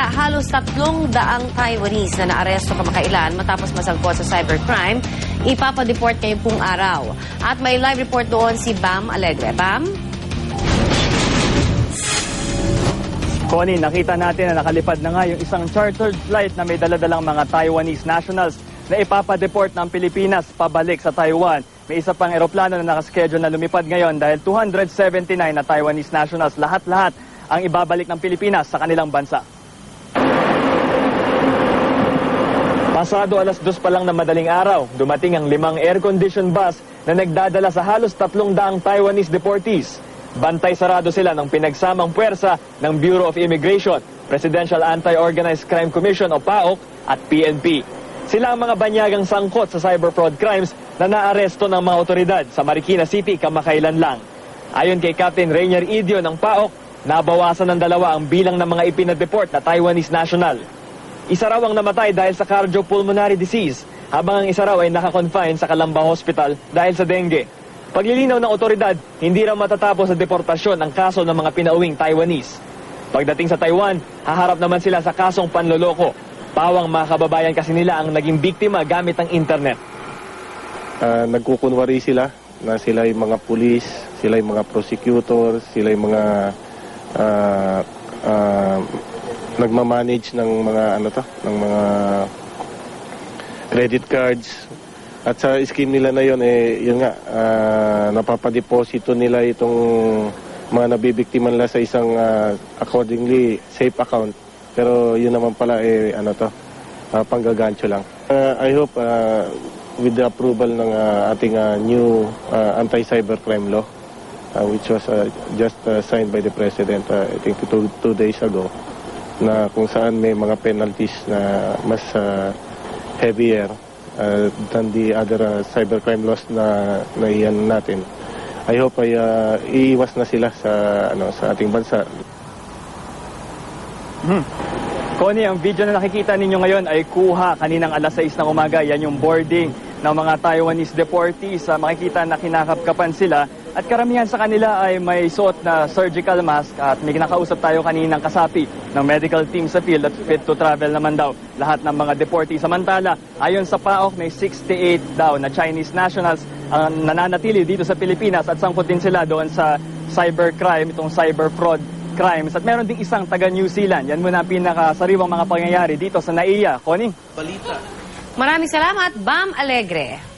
Samantala, halos tatlong daang Taiwanese na naaresto kamakailan matapos masangkot sa cybercrime, ipapadeport ngayong pong araw. At may live report doon si Bam Alegre. Bam? Connie, nakita natin na nakalipad na nga yung isang chartered flight na may daladalang mga Taiwanese nationals na ipapadeport ng Pilipinas pabalik sa Taiwan. May isa pang eroplano na nakaschedule na lumipad ngayon dahil 279 na Taiwanese nationals lahat-lahat ang ibabalik ng Pilipinas sa kanilang bansa. Pasado alas dos pa lang na madaling araw, dumating ang limang air-conditioned bus na nagdadala sa halos tatlong daang Taiwanese deportees. Bantay sarado sila ng pinagsamang puwersa ng Bureau of Immigration, Presidential Anti-Organized Crime Commission o PAOK at PNP. Sila ang mga banyagang sangkot sa cyber fraud crimes na naaresto ng mga otoridad sa Marikina City kamakailan lang. Ayon kay Captain Rainier Idio ng PAOK, nabawasan ng dalawa ang bilang ng mga ipinadeport na Taiwanese national. Isa raw ang namatay dahil sa cardiopulmonary disease, habang ang isa raw ay nakakonfine sa Kalamba Hospital dahil sa dengue. Paglilinaw ng otoridad, hindi raw matatapos sa deportasyon ang kaso ng mga pinauwing Taiwanese. Pagdating sa Taiwan, haharap naman sila sa kasong panloloko. Pawang mga kababayan kasi nila ang naging biktima gamit ang internet. Ah, nagkukunwari sila na sila yung mga pulis, sila yung mga prosecutor, sila yung mga ah, ah, nagmamanage ng mga ano to, ng mga credit cards. At sa scheme nila na yon eh yun nga ah, napapadeposito nila itong mga nabibiktima nila sa isang ah, accordingly safe account. Pero yun naman pala eh ano to, ah, panggagancho lang. Ah, I hope ah, with the approval ng ah, ating ah, new ah, anti-cybercrime law ah, which was ah, just ah, signed by the President ah, I think two, two days ago na kung saan may mga penalties na mas ah, heavier ah, than the other ah, cybercrime laws na naiyan natin. I hope ay ah, iiwas na sila sa ano sa ating bansa. Connie, ang video na nakikita ninyo ngayon ay kuha kaninang alas 6 ng umaga. Yan yung boarding ng mga Taiwanese deportees. Ah, makikita na kinakapkapan sila. At karamihan sa kanila ay may suot na surgical mask at may nakausap tayo kaninang kasapi ng medical team sa field at fit to travel naman daw lahat ng mga deportees. Samantala, ayon sa PAOK, may 68 daw na Chinese nationals ang nananatili dito sa Pilipinas at sangkot din sila doon sa cybercrime, itong cyber fraud crimes. At meron ding isang taga New Zealand. Yan muna ang pinakasariwang mga pangyayari dito sa NAIA. Connie? Maraming salamat, Bam Alegre.